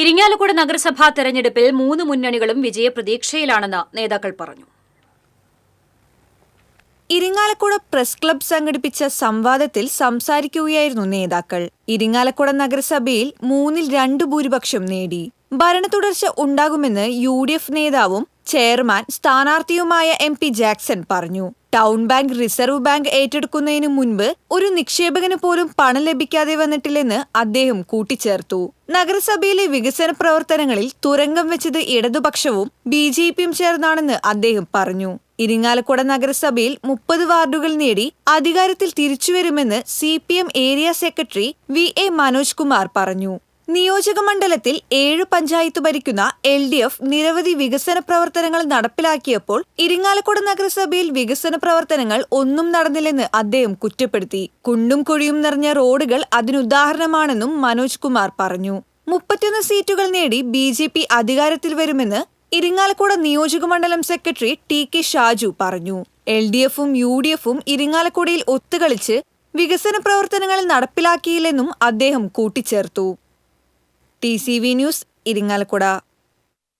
ഇരിങ്ങാലക്കുട നഗരസഭാ തെരഞ്ഞെടുപ്പിൽ മൂന്ന് മുന്നണികളും വിജയപ്രതീക്ഷയിലാണെന്ന് നേതാക്കൾ പറഞ്ഞു. ഇരിങ്ങാലക്കുട പ്രസ് ക്ലബ് സംഘടിപ്പിച്ച സംവാദത്തിൽ സംസാരിക്കുകയായിരുന്നു നേതാക്കൾ. ഇരിങ്ങാലക്കുട നഗരസഭയിൽ മൂന്നിൽ രണ്ട് ഭൂരിപക്ഷം നേടി. ഭരണത്തുടർച്ച ഉണ്ടാകുമെന്ന് യു ഡി എഫ് നേതാവും ചെയർമാൻ സ്ഥാനാർത്ഥിയുമായ എം പി ജാക്സൺ പറഞ്ഞു. ടൗൺ ബാങ്ക് റിസർവ് ബാങ്ക് ഏറ്റെടുക്കുന്നതിനു മുൻപ് ഒരു നിക്ഷേപകന് പോലും പണം ലഭിക്കാതെ വന്നിട്ടില്ലെന്ന് അദ്ദേഹം കൂട്ടിച്ചേർത്തു. നഗരസഭയിലെ വികസന പ്രവർത്തനങ്ങളിൽ തുരങ്കം വെച്ചത് ഇടതുപക്ഷവും ബി ജെ പിയും ചേർന്നാണെന്ന് അദ്ദേഹം പറഞ്ഞു. ഇരിങ്ങാലക്കുട നഗരസഭയിൽ മുപ്പത് വാർഡുകൾ നേടി അധികാരത്തിൽ തിരിച്ചുവരുമെന്ന് C area secretary V A Manoj Kumar പറഞ്ഞു. നിയോജക മണ്ഡലത്തിൽ ഏഴ് പഞ്ചായത്ത് ഭരിക്കുന്ന എൽ ഡി എഫ് നിരവധി വികസന പ്രവർത്തനങ്ങൾ നടപ്പിലാക്കിയപ്പോൾ ഇരിങ്ങാലക്കുട നഗരസഭയിൽ വികസന പ്രവർത്തനങ്ങൾ ഒന്നും നടന്നില്ലെന്ന് അദ്ദേഹം കുറ്റപ്പെടുത്തി. കുണ്ടും കുഴിയും നിറഞ്ഞ റോഡുകൾ അതിനുദാഹരണമാണെന്നും മനോജ് കുമാർ പറഞ്ഞു. മുപ്പത്തിയൊന്ന് സീറ്റുകൾ നേടി ബി ജെ പി അധികാരത്തിൽ വരുമെന്ന് ഇരിങ്ങാലക്കുട നിയോജക മണ്ഡലം സെക്രട്ടറി ടി കെ ഷാജു പറഞ്ഞു. എൽ ഡി എഫും യു ഡി എഫും ഇരിങ്ങാലക്കുടയിൽ ഒത്തുകളിച്ച് വികസന പ്രവർത്തനങ്ങൾ നടപ്പിലാക്കിയില്ലെന്നും അദ്ദേഹം കൂട്ടിച്ചേർത്തു. T C V news Irinjalakuda.